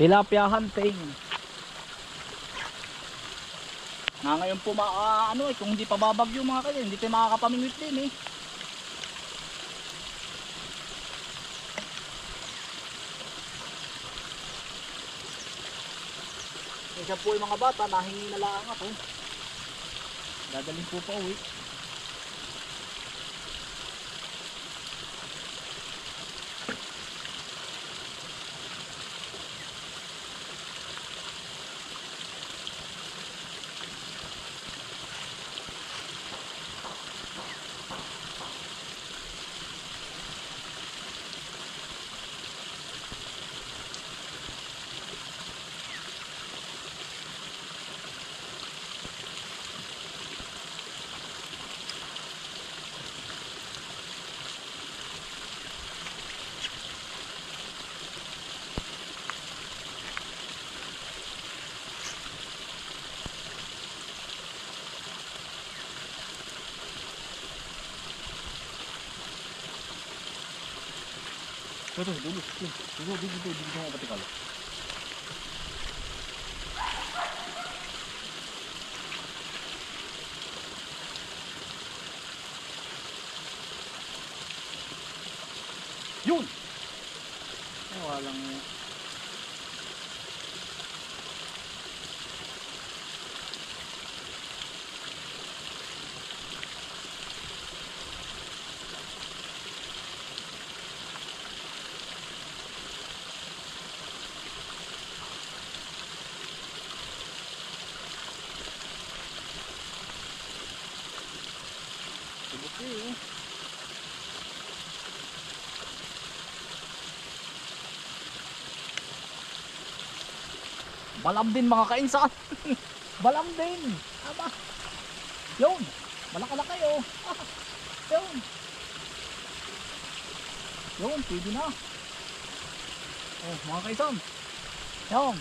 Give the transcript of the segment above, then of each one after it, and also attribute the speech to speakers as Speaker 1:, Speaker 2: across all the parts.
Speaker 1: Tilapia hunting. Na ngayon po ma ah, ano eh kung hindi pa babagyo mga kanya, hindi tayo makakapamingwit din eh. Isa po yung mga bata, nahingi na lang ako. Dadalhin po pa uwi. Ito, ito, dulo. Dulo, dulo, dulo, dulo, dulo, patikal. Yun! Ay, walang... Tubok yun eh. Balam din mga kainsan. Balam din. Aba. Yun. Malaki-laki oh. Yun. Yun, pwede na. Oh, mga kainsan. Yun.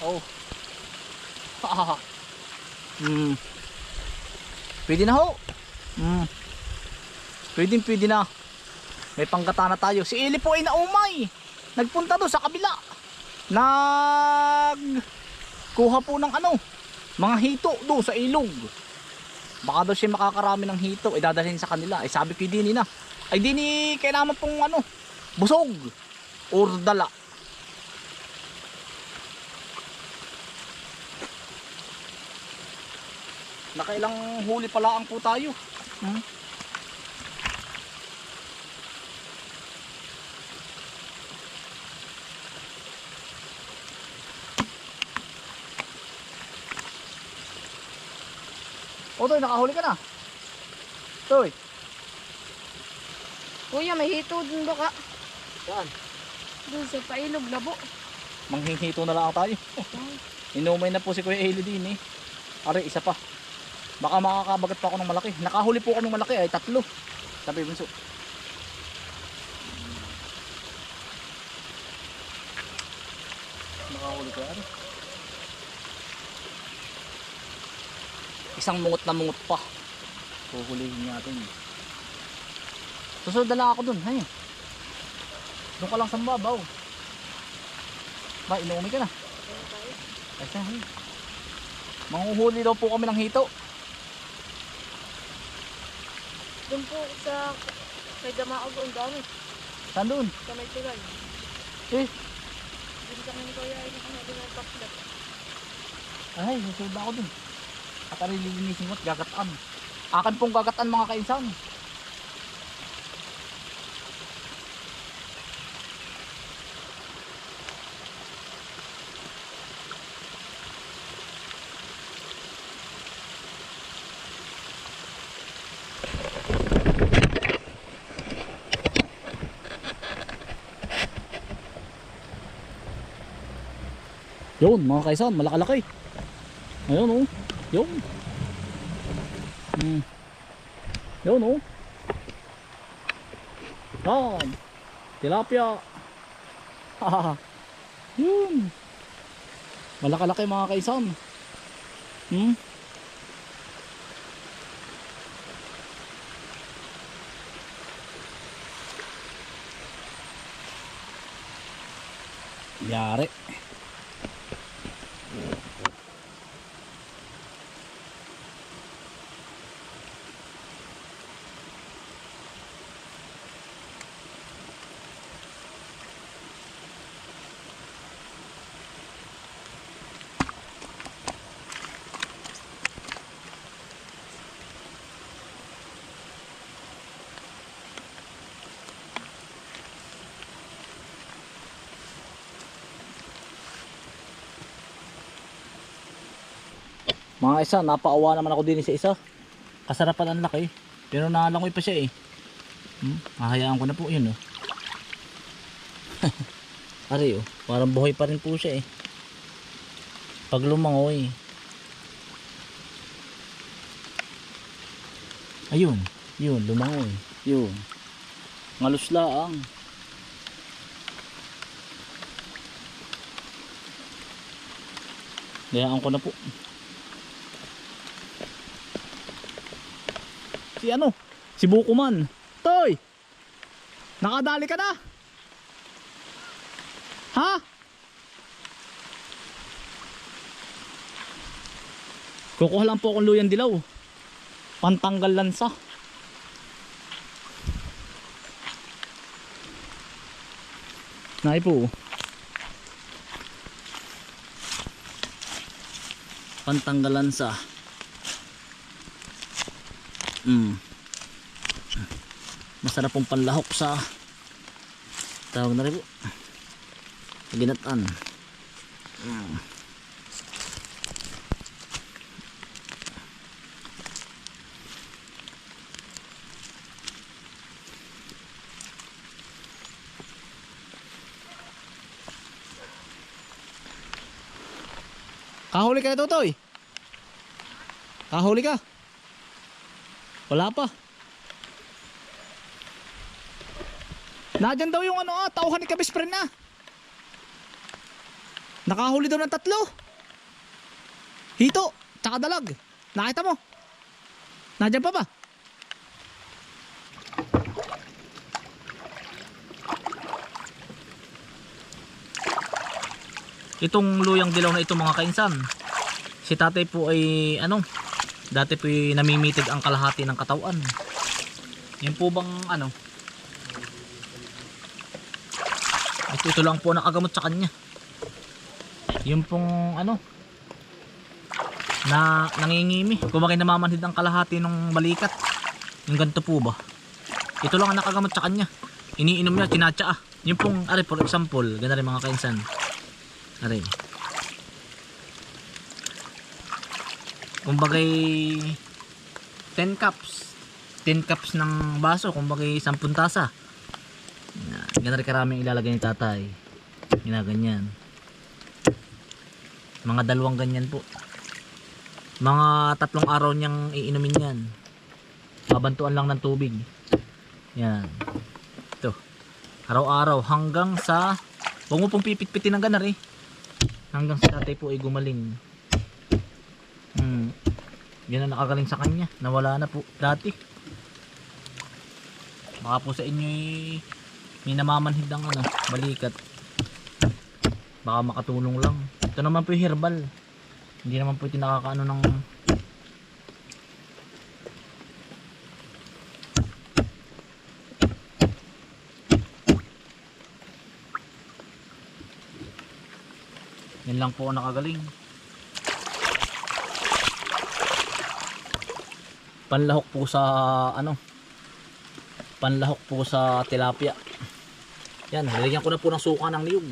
Speaker 1: Oh. hmm. Pwede na ho. Hmm. Pwede, pwede na. May panggata na tayo. Si Eli po ay naumay. Nagpunta doon sa kabila nag kuha po ng ano mga hito do sa ilog. Baka daw siya makakarami ng hito ay sa kanila. Ay sabi ko dini na. Ay dini kailangan pong ano busog or dala. Nakailang huli pala ang po tayo. Hmm? O Toy, nakahuli ka na. Toy.
Speaker 2: Kuya, may hito dun baka.
Speaker 1: Saan?
Speaker 2: Dun sa pailog labo.
Speaker 1: Manghihito na lang tayo. Inumay na po si Kuya Eli din eh. Are, isa pa. Baka makakabagat pa ako ng malaki. Nakahuli po ako ng malaki ay tatlo. Sabi bunso. Nakahuli ko ano? Isang mungot na mungot pa. Huhulihin natin. Susunod na lang ako dun. Hay. Doon ka lang sa mababaw. Ba, inuumi ka na. Ay, siya, hay. Manguhuli daw po kami ng hito.
Speaker 2: Dun po sa may damaog ang dami.
Speaker 1: Saan doon?
Speaker 2: Sa may tulay.
Speaker 1: Eh,
Speaker 2: Dun kami ni Kuya ay nakanood ng paklat.
Speaker 1: ay, susunod na ako dun. At ari lilinisin ko at gagataan. Akin pong gagataan mga kainsan. Yun mga kaisan, malakalaki. Ayun oh. Yun. Hmm. Yun oh. Yan. Tilapia. Yun. Malakalaki mga kaisan. Hmm. Yari. Mga isa, napaawa naman ako din sa isa. Kasarapan ang laki. Pero nalangoy pa siya eh. Hmm? Hahayaan ko na po yun oh. Ari oh, parang buhay pa rin po siya eh. Pag lumangoy. Ayun, yun, lumangoy. Yun. Ngalos laang. Hayaan ko na po. Si ano? Si Bukuman. Toy! Nakadali ka na? Ha? Kukuha lang po akong luyan dilaw. Pantanggal lansa. Nai po. Pantanggal lansa. Mm. Masarap pong panlahok sa tawag na rin po. Ginatan. Mm. Kahuli ka na Totoy? Kahuli ka? Wala pa. Nadyan daw yung ano ah, tauhan ni Kabis na. Nakahuli daw ng tatlo. Hito, tsaka dalag. Nakita mo? Nadyan pa ba? Itong luyang dilaw na ito mga kainsan. Si tatay po ay ano, dati po namimitig ang kalahati ng katawan. Yan po bang ano? Ito, ito lang po nakagamot sa kanya. Yung pong ano na nangingimi. Kumagay namamanhid ang kalahati ng balikat. Yung ganito po ba? Ito lang ang nakagamot sa kanya. Iniinom niya, tinatsa ah. Yung pong, ari for example, ganda rin mga kainsan. Ari. Kumbagay 10 cups. 10 cups ng baso, kumbagay 10 tasa. Ganun rin karaming ilalagay ni tatay. Ginaganyan. Mga dalawang ganyan po. Mga tatlong araw niyang iinumin yan. Babantuan lang ng tubig. Yan. Ito. Araw-araw hanggang sa Huwag mo pong pipit-pitin ng ganar eh. Hanggang sa tatay po ay gumaling. Yan ang nakagaling sa kanya. Nawala na po dati. Baka po sa inyo ay may namamanhid ang ano, balikat. Baka makatulong lang. Ito naman po yung herbal. Hindi naman po ito nakakaano ng Yan lang po nakagaling. Panlahok po sa ano? Panlahok po sa tilapia. Yan, nilagyan ko na po ng suka ng niyog.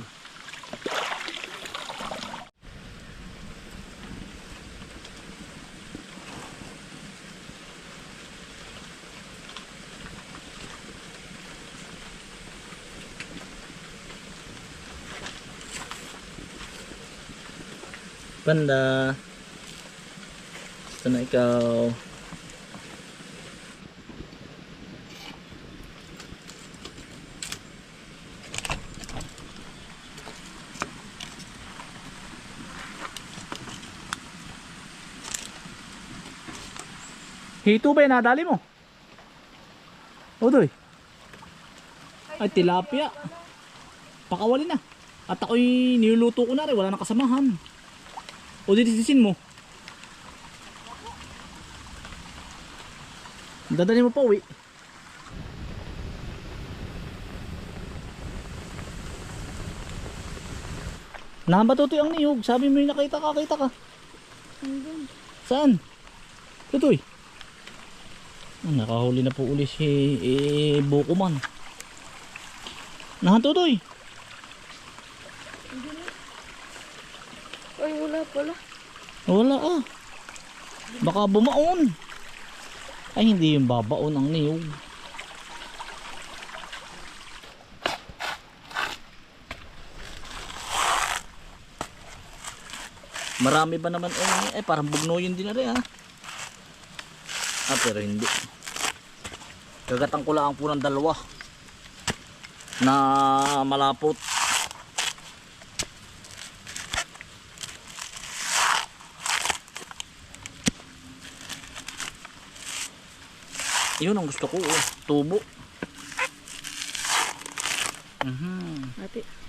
Speaker 1: Banda. Gusto na ikaw. Hito ba yung nadali mo? Odoy. Ay, tilapia. Pakawali na. At ako'y niluluto ko na rin, wala nang kasamahan. O didisisin mo. Dadali mo pa uwi. Namba tutoy ang niyog. Sabi mo yung nakita ka, kita ka. Saan? Tutoy. Ah, nakahuli na po uli si eh, Bukuman. Nahan tutoy.
Speaker 2: Ay, wala pala.
Speaker 1: Wala ah. Baka bumaon. Ay hindi yung babaon ang niyog. Marami ba naman eh, eh parang bugnoyin din na rin ah. Ah pero hindi. Gagatang ko lang po ng dalawa na malapot. Yun ang gusto ko oh. Tubo. Mhm.
Speaker 2: Ate.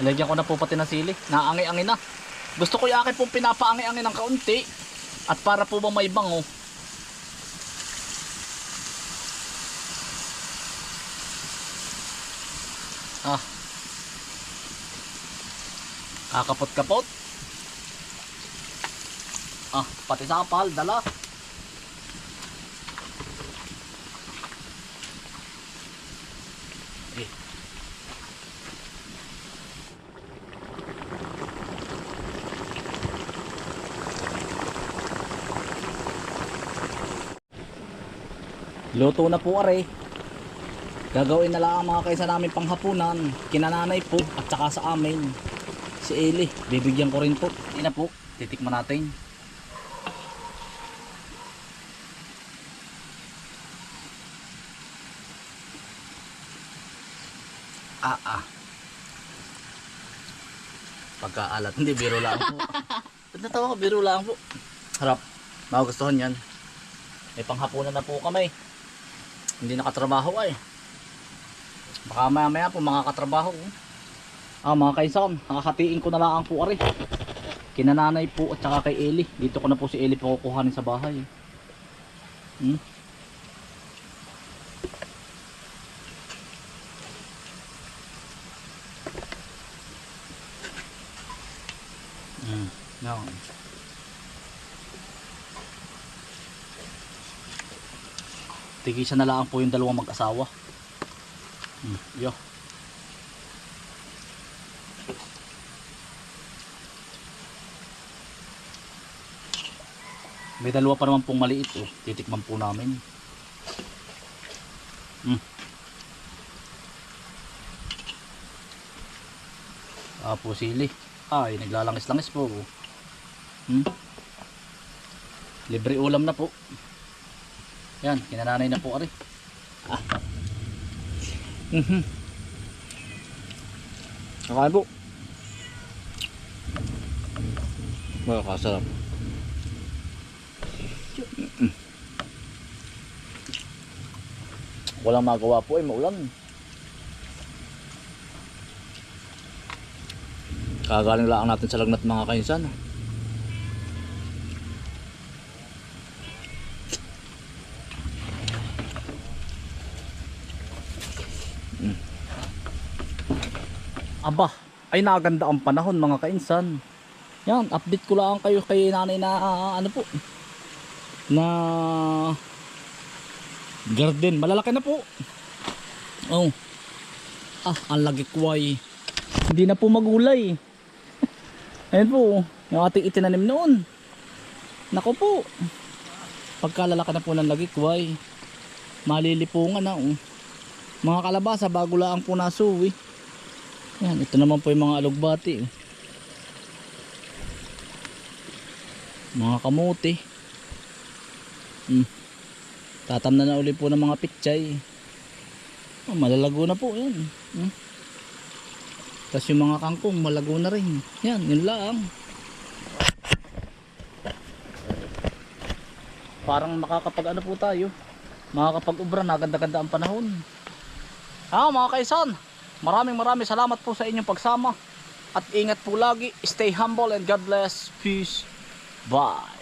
Speaker 1: Ilagyan ko na po pati ng sili. Naangi-angi na. Gusto ko yung akin pong pinapaangi-angi ng kaunti. At para po ba may bango. Ah. Kakapot-kapot. Ah, pati sapal, dala. Eh, Luto na po are. Gagawin na lang ang mga kaysa namin panghapunan. Kinananay po at saka sa amin. Si Eli, bibigyan ko rin po. Hindi na po, titikman natin. Ah ah. Pagkaalat, hindi biro lang po. Ba't natawa ko, biro lang po. Harap, magustuhan yan. May panghapunan na po kami. Hindi nakatrabaho ay. Baka maya maya po makakatrabaho. oh. Ah mga kaisan, nakakatiin ko na lang po ari. Kinananay po at saka kay Eli. Dito ko na po si Eli pakukuhanin sa bahay. Hmm? Hmm. No. Tigisa na lang po yung dalawang mag-asawa. Hmm, yo. May dalawa pa naman pong maliit oh. Titikman po namin. Hmm. Ah po sili. Ay, naglalangis-langis po. oh. Hmm. Libre ulam na po. Yan, kinananay na po ari. Ah. Mhm. Kakain po. Makakasarap. Mm. Walang magawa po ay maulan. Kagaling lang natin sa lagnat mga kainsan. Aba, ay naganda ang panahon mga kainsan. Yan, update ko lang kayo kay nanay na ah, ano po. Na garden, malalaki na po. Oh. Ah, ang lagikway. Hindi na po magulay. Ayan po, yung ating itinanim noon. Nako po. Pagkalalaki na po ng lagikway. Malilipungan na oh. Mga kalabasa bago lang po nasuwi. Yan, ito naman po yung mga alugbati. oh. Mga kamuti. Mm. Tatamnan na uli po ng mga pitsay. Oh, malalago na po yan. Mm. Tapos yung mga kangkong malago na rin. Yan, yun lang. Parang makakapag ano po tayo. Makakapag-ubra na ganda-ganda ang panahon. Ah, mga kaisan, maraming maraming salamat po sa inyong pagsama. At ingat po lagi. Stay humble and God bless. Peace. Bye.